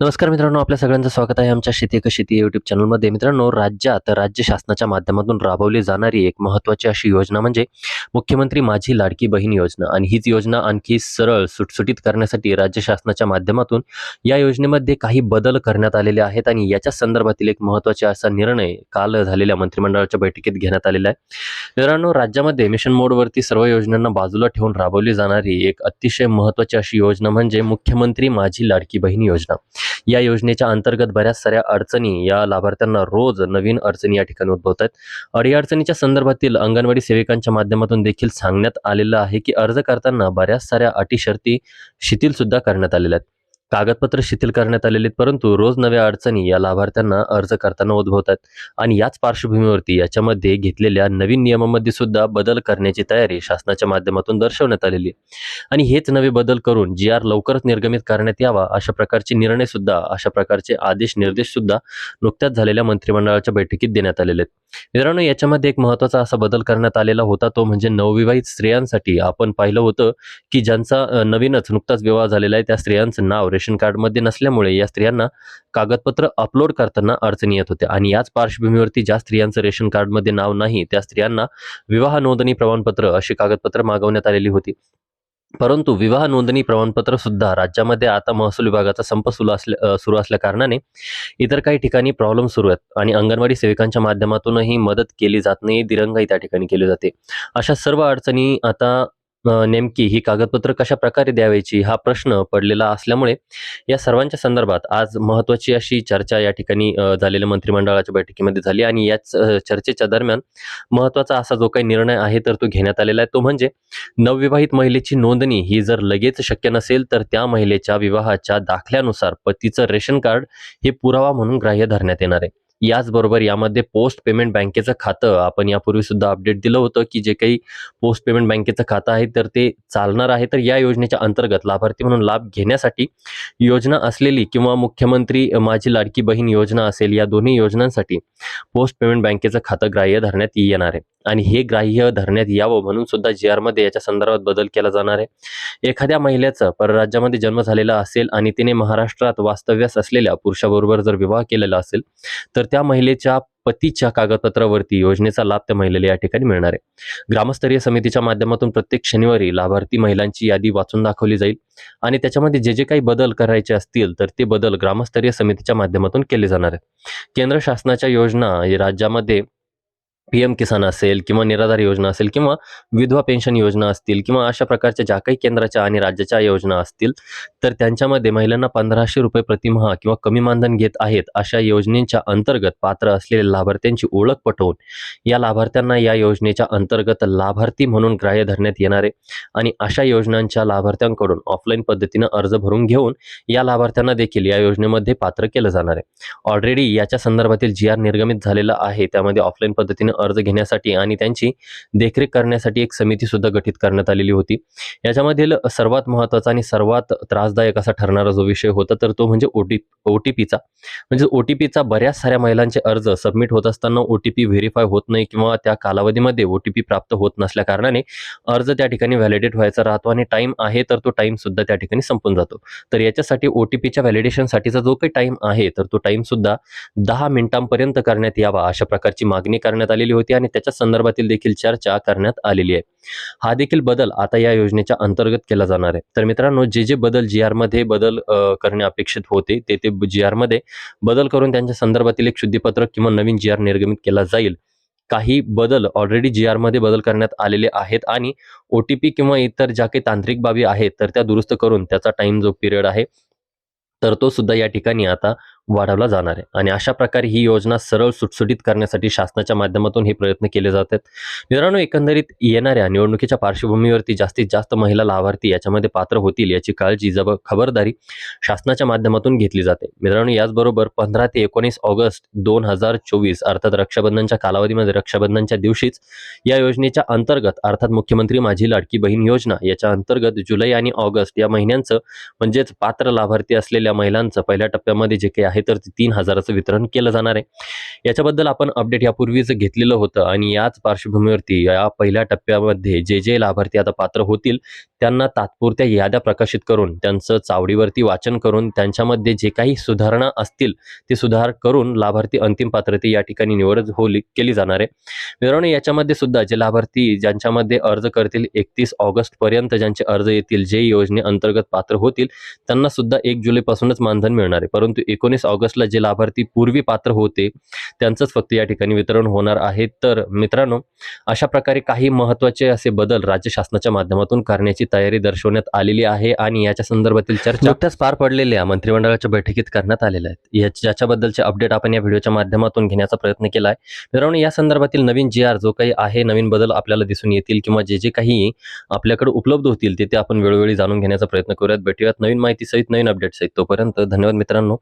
नमस्कार मित्रांनो आपल्या सगळ्यांचं स्वागत आहे आमच्या शेती एक शेती यूट्यूब चॅनलमध्ये मित्रांनो राज्यात राज्य शासनाच्या माध्यमातून राबवली जाणारी एक महत्त्वाची अशी योजना म्हणजे मुख्यमंत्री माझी लाडकी बहीण योजना. आणि हीच योजना आणखी सरळ सुटसुटीत करण्यासाठी राज्य शासनाच्या माध्यमातून या योजनेमध्ये काही बदल करण्यात आलेले आहेत आणि याच्या संदर्भातील एक महत्त्वाचा असा निर्णय काल झालेल्या मंत्रिमंडळाच्या बैठकीत घेण्यात आलेला आहे. मित्रांनो राज्यामध्ये मिशन मोडवरती सर्व योजनांना बाजूला ठेवून राबवली जाणारी एक अतिशय महत्त्वाची अशी योजना म्हणजे मुख्यमंत्री माझी लाडकी बहीण योजना. या योजनेच्या अंतर्गत बऱ्याच साऱ्या अडचणी या लाभार्थ्यांना रोज नवीन अडचणी या ठिकाणी उद्भवत आहेत. या अडचणीच्या संदर्भातील अंगणवाडी सेविकांच्या माध्यमातून देखील सांगण्यात आलेलं आहे की अर्ज करताना बऱ्याच साऱ्या अटी शर्ती शिथिल सुद्धा करण्यात आलेल्या आहेत. कागदपत्र शिथिल करण्यात आलेली आहेत परंतु रोज नव्या अडचणी या लाभार्थ्यांना अर्ज करताना उद्भवत आहेत आणि याच पार्श्वभूमीवरती याच्यामध्ये घेतलेल्या नवीन नियमामध्ये सुद्धा बदल करण्याची तयारी शासनाच्या माध्यमातून दर्शवण्यात आलेली आहे. आणि हेच नवे बदल करून जी आर लवकरच निर्गमित करण्यात यावा अशा प्रकारचे निर्णय सुद्धा अशा प्रकारचे आदेश निर्देश सुद्धा नुकत्याच झालेल्या मंत्रिमंडळाच्या बैठकीत देण्यात आलेले आहेत. मित्रांनो याच्यामध्ये एक महत्त्वाचा असा बदल करण्यात आलेला होता तो म्हणजे नवविवाहित स्त्रियांसाठी आपण पाहिलं होतं की ज्यांचा नवीनच नुकताच विवाह झालेला आहे त्या स्त्रियांचं नाव रेशन कार्डमध्ये नसल्यामुळे या स्त्रियांना कागदपत्र अपलोड करताना अडचणी येत होत्या. आणि याच पार्श्वभूमीवरती ज्या स्त्रियांचं रेशन कार्डमध्ये नाव नाही त्या स्त्रियांना विवाह नोंदणी प्रमाणपत्र अशी कागदपत्र मागवण्यात आलेली होती. परंतु विवाह नोंदणी प्रमाणपत्र सुद्धा राज्यामध्ये आता महसूल विभागाचा संप सुरू असल्या सुरू असल्या कारणाने इतर काही ठिकाणी प्रॉब्लेम सुरू आहेत. आणि अंगणवाडी सेविकांच्या माध्यमातूनही मदत केली जात नाही दिरंगाई त्या ठिकाणी केली जाते. अशा सर्व अडचणी आता नेमकी ही कागदपत्र कशा प्रकारे द्यावायची हा प्रश्न पडलेला असल्यामुळे या सर्वांच्या संदर्भात आज महत्त्वाची अशी चर्चा या ठिकाणी झालेल्या मंत्रिमंडळाच्या बैठकीमध्ये झाली आणि याच चर्चेच्या दरम्यान महत्त्वाचा असा जो काही निर्णय आहे तर तो घेण्यात आलेला आहे. तो म्हणजे नवविवाहित महिलेची नोंदणी ही जर लगेच शक्य नसेल तर त्या महिलेच्या विवाहाच्या दाखल्यानुसार पतीचं रेशन कार्ड हे पुरावा म्हणून ग्राह्य धरण्यात येणार आहे. याचबरोबर यामध्ये पोस्ट पेमेंट बँकेचं खातं आपण यापूर्वी सुद्धा अपडेट दिलं होतं की जे काही पोस्ट पेमेंट बँकेचं खातं आहे तर ते चालणार आहे. तर या योजनेच्या अंतर्गत लाभार्थी म्हणून लाभ घेण्यासाठी योजना असलेली किंवा मुख्यमंत्री माझी लाडकी बहीण योजना असेल या दोन्ही योजनांसाठी पोस्ट पेमेंट बँकेचं खातं ग्राह्य धरण्यात येणार आहे. आणि हे ग्राह्य धरण्यात यावं म्हणून सुद्धा जी आरमध्ये याच्या संदर्भात बदल केला जाणार आहे. एखाद्या महिलेचा परराज्यामध्ये जन्म झालेला असेल आणि तिने महाराष्ट्रात वास्तव्यास असलेल्या पुरुषाबरोबर जर विवाह केलेला असेल तर त्या महिलेच्या पतीच्या कागदपत्रावरती योजनेचा लाभ त्या महिलेला या ठिकाणी मिळणार आहे. ग्रामस्तरीय समितीच्या माध्यमातून प्रत्येक शनिवारी लाभार्थी महिलांची यादी वाचून दाखवली जाईल आणि त्याच्यामध्ये जे जे काही बदल करायचे असतील तर ते बदल ग्रामस्तरीय समितीच्या माध्यमातून केले जाणार आहेत. केंद्र शासनाच्या योजना राज्यामध्ये पी एम किसान असेल किंवा निराधार योजना असेल किंवा विधवा पेन्शन योजना असतील किंवा अशा प्रकारच्या ज्या काही केंद्राच्या आणि राज्याच्या योजना असतील तर त्यांच्यामध्ये महिलांना पंधराशे रुपये प्रतिमहा किंवा कमी मानधन घेत आहेत अशा योजनेच्या अंतर्गत पात्र असलेल्या लाभार्थ्यांची ओळख पटवून या लाभार्थ्यांना या योजनेच्या अंतर्गत लाभार्थी म्हणून ग्राह्य धरण्यात येणारे आणि अशा योजनांच्या लाभार्थ्यांकडून ऑफलाईन पद्धतीनं अर्ज भरून घेऊन या लाभार्थ्यांना देखील या योजनेमध्ये पात्र केलं जाणार आहे. ऑलरेडी याच्या संदर्भातील जी आर निर्गमित झालेला आहे त्यामध्ये ऑफलाईन पद्धतीनं अर्ज घेण्यासाठी आणि त्यांची देखरेख करण्यासाठी एक समिती सुद्धा गठीत करण्यात आलेली होती. याच्यामधील सर्वात महत्त्वाचा आणि सर्वात त्रासदायक असा ठरणारा जो विषय होता तर तो म्हणजे ओ टी ओ टी पीचा. म्हणजे ओ टी पीचा बऱ्याच साऱ्या महिलांचे अर्ज सबमिट होत असताना ओ टी पी व्हेरीफाय होत नाही किंवा त्या कालावधीमध्ये ओ टी पी प्राप्त होत नसल्या कारणाने अर्ज त्या ठिकाणी व्हॅलिडेट व्हायचा राहतो आणि टाईम आहे तर तो टाईम सुद्धा त्या ठिकाणी संपून जातो. तर याच्यासाठी ओ टी पीच्या व्हॅलिडेशनसाठीचा जो काही टाईम आहे तर तो टाईम सुद्धा दहा मिनिटांपर्यंत करण्यात यावा अशा प्रकारची मागणी करण्यात आली आलेली होती आणि त्याच्या संदर्भातील देखील चर्चा करण्यात आलेली आहे. हा देखील बदल आता या योजनेच्या अंतर्गत केला जाणार आहे. तर मित्रांनो जे जे बदल जी मध्ये बदल करणे अपेक्षित होते ते ते जी मध्ये बदल करून त्यांच्या संदर्भातील एक शुद्धीपत्रक किंवा नवीन जी आर निर्गमित केला जाईल. काही बदल ऑलरेडी जी मध्ये बदल करण्यात आलेले आहेत आणि ओ टी पी किंवा इतर ज्या काही तांत्रिक बाबी आहेत तर त्या दुरुस्त करून त्याचा टाइम जो पिरियड आहे तर तो सुद्धा या ठिकाणी आता वाढवला जाणार आहे. आणि अशा प्रकारे ही योजना सरळ सुटसुटीत करण्यासाठी शासनाच्या माध्यमातून हे प्रयत्न केले जात आहेत. मित्रांनो एकंदरीत येणाऱ्या निवडणुकीच्या पार्श्वभूमीवरती जास्तीत जास्त महिला लाभार्थी याच्यामध्ये पात्र होतील याची काळजी जब खबरदारी शासनाच्या माध्यमातून घेतली जाते. मित्रांनो याचबरोबर पंधरा ते एकोणीस ऑगस्ट दोन हजार चोवीस अर्थात रक्षाबंधनच्या कालावधीमध्ये रक्षाबंधनच्या दिवशीच या योजनेच्या अंतर्गत अर्थात मुख्यमंत्री माझी लाडकी बहीण योजना याच्या अंतर्गत जुलै आणि ऑगस्ट या महिन्यांचं म्हणजेच पात्र लाभार्थी असलेल्या महिलांचं पहिल्या टप्प्यामध्ये जे काही आहे आहे तर ते तीन हजाराचं वितरण केलं जाणार आहे. याच्याबद्दल आपण अपडेट यापूर्वीच घेतलेलं होतं आणि याच पार्श्वभूमीवरती या पहिल्या टप्प्यामध्ये जे जे लाभार्थी आता पात्र होतील त्यांना तात्पुरत्या याद्या प्रकाशित करून त्यांचं चावडीवरती वाचन करून त्यांच्यामध्ये जे काही सुधारणा असतील ते सुधार करून लाभार्थी अंतिम पात्रते या ठिकाणी निवड होली केली जाणार आहे. मित्रांनो याच्यामध्ये सुद्धा जे लाभार्थी ज्यांच्यामध्ये अर्ज करतील एकतीस ऑगस्ट पर्यंत ज्यांचे अर्ज येतील जे योजनेअंतर्गत पात्र होतील त्यांना सुद्धा एक जुलैपासूनच मानधन मिळणार आहे. परंतु एकोणीस ऑगस्टला जे लाभार्थी पूर्वी पात्र होते त्यांचंच फक्त या ठिकाणी वितरण होणार आहे. तर मित्रांनो अशा प्रकारे काही महत्त्वाचे असे बदल राज्य शासनाच्या माध्यमातून करण्याची तयारी दर्शवण्यात आलेली आहे आणि याच्या संदर्भातील चर्चा नुकत्याच पार पडलेल्या मंत्रिमंडळाच्या बैठकीत करण्यात आलेल्या आहेत. याच- ज्याच्याबद्दलचे अपडेट आपण या व्हिडिओच्या माध्यमातून घेण्याचा प्रयत्न केला आहे. मित्रांनो या संदर्भातील नवीन जी आर जो काही आहे नवीन बदल आपल्याला दिसून येतील किंवा जे जे काही आपल्याकडे उपलब्ध होतील ते ते आपण वेळोवेळी जाणून घेण्याचा प्रयत्न करूयात. भेटूयात नवीन माहिती सहित नवीन अपडेट सहित. तोपर्यंत धन्यवाद मित्रांनो.